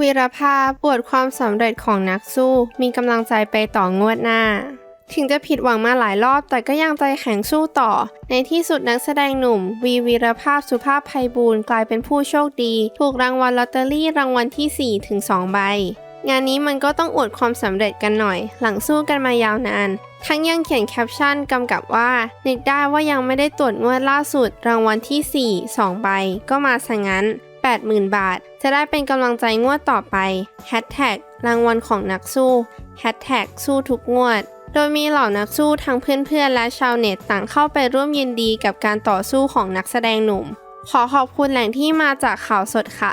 วีรภาพปวดความสำเร็จของนักสู้ มีกำลังใจไปต่องวดหน้า ถึงจะผิดหวังมาหลายรอบแต่ก็ยังใจแข็งสู้ต่อ ในที่สุดนักแสดงหนุ่ม วีวีรภาพสุภาพไพบูลกลายเป็นผู้โชคดี ถูกรางวัลลอตเตอรี่รางวัลที่ 4 ถึง 2 ใบ งานนี้มันก็ต้องอวดความสำเร็จกันหน่อย หลังสู้กันมายาวนาน ทั้งยังเขียนแคปชั่นกำกับว่า นึกได้ว่ายังไม่ได้ตรวจงวดล่าสุด รางวัลที่ 4 2 ใบ ก็มาซะงั้น 80,000 บาท จะได้เป็นกำลังใจงวดต่อไปแฮชแท็กรางวัลของนักสู้แฮชแท็กสู้ทุกงวด โดยมีเหล่านักสู้ทั้งเพื่อนๆ และชาวเน็ตต่างเข้าไปร่วมยินดีกับการต่อสู้ของนักแสดงหนุ่ม ขอขอบคุณแหล่งที่มาจากข่าวสดค่ะ